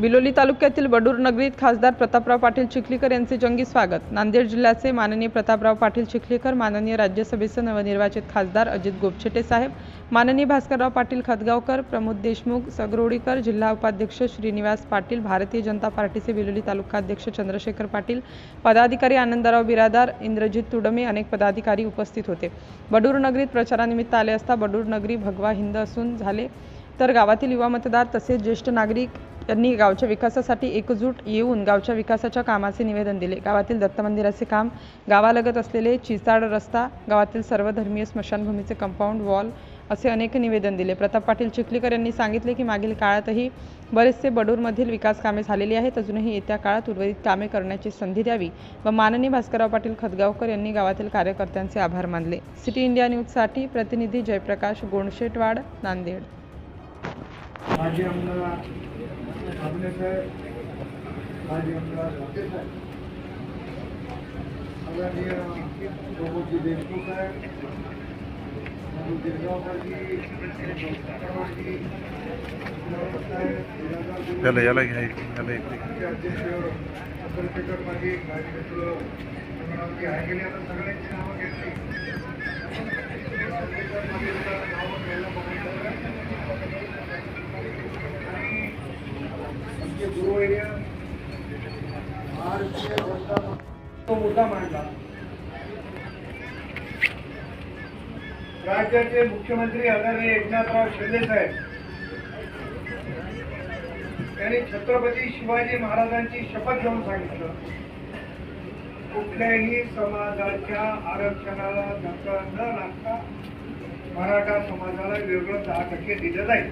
बिलोली तालुक्यातील बडूर नगरीत खासदार प्रतापराव पाटील चिखलीकर यांचे जंगी स्वागत. नांदेड जिल्ह्याचे माननीय प्रतापराव पाटील चिखलीकर माननीय राज्यसभेचे नवनिर्वाचित खासदार अजित गोपछेटे साहेब माननीय भास्करराव पाटील खतगावकर प्रमोद देशमुख सगरोडीकर जिल्हा उपाध्यक्ष श्रीनिवास पाटील भारतीय जनता पार्टीचे बिलोली तालुकाध्यक्ष चंद्रशेखर पाटील पदाधिकारी आनंदराव बिरादार इंद्रजित तुडमे अनेक पदाधिकारी उपस्थित होते. बडूर नगरीत प्रचारानिमित्त आले असता बडूर नगरी भगवा हिंद असून झाले तर गावातील युवा मतदार तसेच ज्येष्ठ नागरिक यांनी गावच्या विकासासाठी एकजूट येऊन गावच्या विकासाच्या कामाचे निवेदन दिले. गावातील दत्त मंदिराचे काम गावालगत असलेले चिचाड रस्ता गावातील सर्व धर्मीय स्मशानभूमीचे कंपाऊंड वॉल असे अनेक निवेदन दिले. प्रताप पाटील चिखलीकर यांनी सांगितले की मागील काळातही बरेचसे बडूरमधील विकास कामे झालेली आहेत. अजूनही येत्या काळात उर्वरित कामे करण्याची संधी द्यावी व माननीय भास्करराव पाटील खतगावकर यांनी गावातील कार्यकर्त्यांचे आभार मानले. सिटी इंडिया न्यूजसाठी प्रतिनिधी जयप्रकाश गोंडशेटवाड नांदेड. माजी आमदार अभिनय साहेब माजी आमदार आदरणीय प्रमोदजी देशमुख साहेब गिरगावकरजी साहेब याला घ्या याला अध्यक्ष माजी कार्यकर्ते सगळ्यांची नावं घेतली चंद्रशेखर माजीचं नावं घ्यायला बघितलं आमचे गुरुवर्य भारतीय जनता तो मुद्दा मांडला. राज्याचे मुख्यमंत्री आदरणीय एकनाथराव शिंदे साहेब यांनी छत्रपती शिवाजी महाराजांची शपथ घेऊन सांगितलं. कुठल्याही समाजाच्या आरक्षणाला धक्का न लागता मराठा समाजाला वेगळं दहा टक्के दिलं जाईल.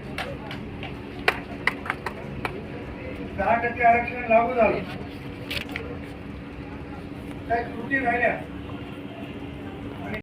दहा टक्के आरक्षण लागू झालं. काही त्रुटी राहिल्या